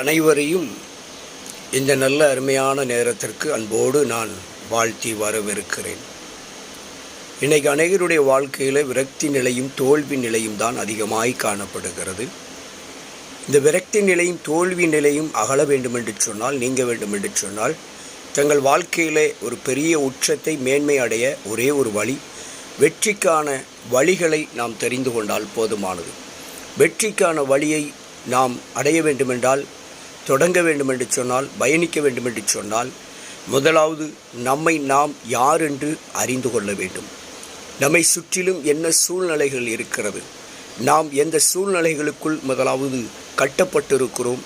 அனைவரையும் இந்த நல்ல அருமையான நேரத்திற்கு அன்போடு நான் வாழ்த்தி வரவிருக்கிறேன் இன்னைக்கு அநேகருடைய வாழ்க்கையில் விரக்தி நிலையும் தோல்வி நிலையும் தான் அதிகமாய் காணப்படுகிறது. இந்த விரக்தி நிலையும் தோல்வி நிலையும் அகல வேண்டும் என்று சொன்னால் நீங்க வேண்டும் என்று சொன்னால் தங்கள் வாழ்க்கையிலே ஒரு பெரிய உச்சத்தை மேன்மை அடைய ஒரே ஒரு வழி வெற்றிக்கான வழிகளை நாம் தெரிந்து கொண்டால் போதுமானது. வெற்றிக்கான வழியை நாம் அடைய வேண்டுமென்றால் தொடங்க வேண்டும் என்று சொன்னால் பயணிக்க வேண்டும் என்று சொன்னால் முதலாவது நம்மை நாம் யார் என்று அறிந்து கொள்ள வேண்டும். நம்மை சுற்றிலும் என்ன சூழ்நிலைகள் இருக்கிறது? நாம் எந்த சூழ்நிலைகளுக்குள் முதலாவது கட்டப்பட்டிருக்கிறோம்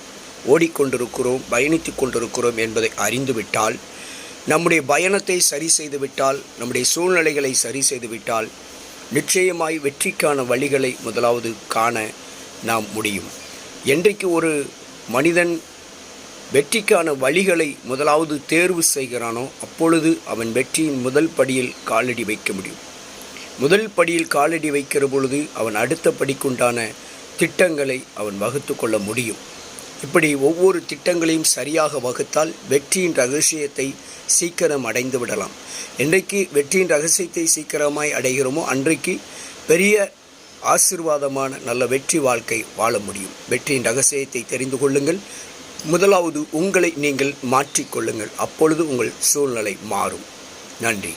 ஓடிக்கொண்டிருக்கிறோம் பயணித்து கொண்டிருக்கிறோம் என்பதை அறிந்துவிட்டால் நம்முடைய பயணத்தை சரி செய்துவிட்டால் நம்முடைய சூழ்நிலைகளை சரி செய்துவிட்டால் நிச்சயமாய் வெற்றிக்கான வழிகளை முதலாவது காண நாம் முடியும். என்றைக்கு ஒரு மனிதன் வெற்றிக்கான வழிகளை முதலாவது தேர்வு செய்கிறானோ அப்பொழுது அவன் வெற்றியின் முதல் படியில் காலடி வைக்க முடியும். முதல் படியில் காலடி வைக்கிற பொழுது அவன் அடுத்த படிக்குண்டான திட்டங்களை அவன் வகுத்து கொள்ள முடியும். இப்படி ஒவ்வொரு திட்டங்களையும் சரியாக வகுத்தால் வெற்றியின் ரகசியத்தை சீக்கிரம் அடைந்து விடலாம். என்றைக்கு வெற்றியின் ரகசியத்தை சீக்கிரமாய் அடைகிறோமோ அன்றைக்கு பெரிய ஆசீர்வாதமான நல்ல வெற்றி வாழ்க்கை வாழ முடியும். வெற்றியின் ரகசியத்தை தெரிந்து கொள்ளுங்கள். முதலாவது உங்களை நீங்கள் மாற்றிக்கொள்ளுங்கள் அப்பொழுது உங்கள் சூழ்நிலை மாறும். நன்றி.